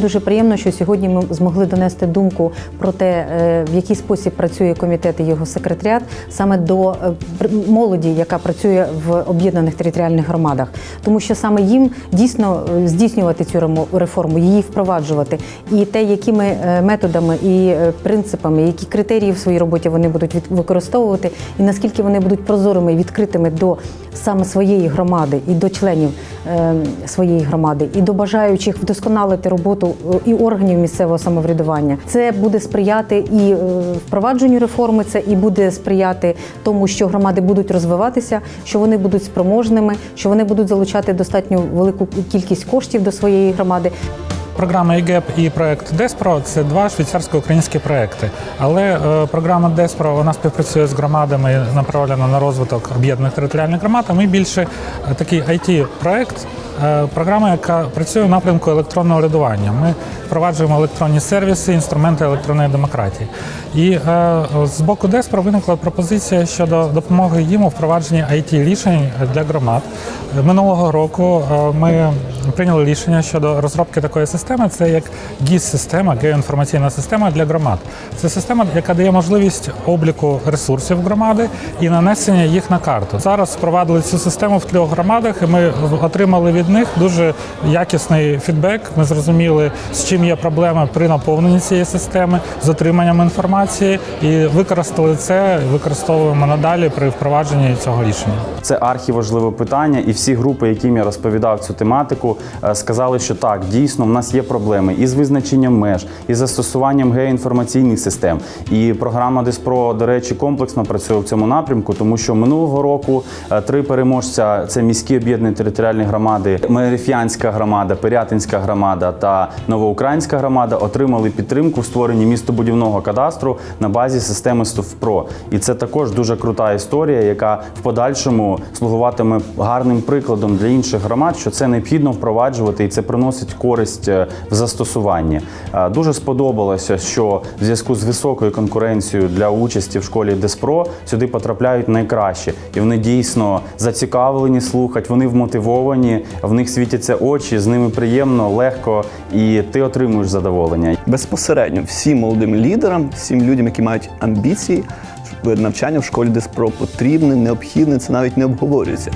дуже приємно, що сьогодні ми змогли донести думку про те, е, в який спосіб працює комітет і його секретаріат саме до е, молоді, яка працює в об'єднаних територіальних громадах, тому що саме їм дійсно е, здійснювати цю реформу, її впроваджувати, і те, якими методами і принципами, які критерії в своїй роботі вони будуть використовувати, і наскільки вони будуть прозорими і відкритими до саме своєї громади і до членів своєї громади, і до бажаючих вдосконалити роботу е, і органів місцевого самоврядування. Це буде сприяти і е, впровадженню реформи, це і буде сприяти тому, що громади будуть розвиватися, що вони будуть спроможними, що вони будуть залучати достатньо велику кількість коштів до своєї громади. Програма ЕГЕП і проект Деспро це два швейцарсько-українські проекти. Але е, програма Деспро вона співпрацює з громадами направлена на розвиток об'єднаних територіальних громад. А ми більше е, такий it проект програма, яка працює в напрямку електронного урядування. Ми впроваджуємо електронні сервіси, інструменти електронної демократії. І е, з боку Деспро виникла пропозиція щодо допомоги їм у впровадженні it рішень для громад. Минулого року е, ми прийняли рішення щодо розробки такої системи. Це як ГІС-система, геоінформаційна система для громад. Це система, яка дає можливість обліку ресурсів громади і нанесення їх на карту. Зараз впровадили цю систему в трьох громадах, і ми отримали від них дуже якісний фідбек. Ми зрозуміли, з чим є проблеми при наповненні цієї системи, з отриманням інформації, і використали це, використовуємо надалі при впровадженні цього рішення. Це архіважливе питання, і всі групи, яким я розповідав цю тематику, е, сказали, що так, дійсно, в нас є проблеми із визначенням меж, і застосуванням геоінформаційних систем. І програма Диспро, до речі, комплексно працює в цьому напрямку, тому що минулого року е, три переможця це міські об'єднані територіальні громади, Мерефіанська громада, Пирятинська громада та Новоукраїнська громада отримали підтримку в створенні містобудівного кадастру на базі системи СТОВПРО. І це також дуже крута історія, яка в подальшому слугуватиме гарним прикладом для інших громад, що це необхідно впроваджувати і це приносить користь е, в застосуванні. Е, Дуже сподобалося, що в зв'язку з високою конкуренцією для участі в школі Деспро сюди потрапляють найкращі, і вони дійсно зацікавлені слухати, вони вмотивовані, в них світяться очі, з ними приємно, легко, і ти отримуєш задоволення. безпосередньо всім молодим лідерам, всім людям, які мають амбіції, навчання в школі Деспро потрібне, необхідне, це навіть не обговорюється.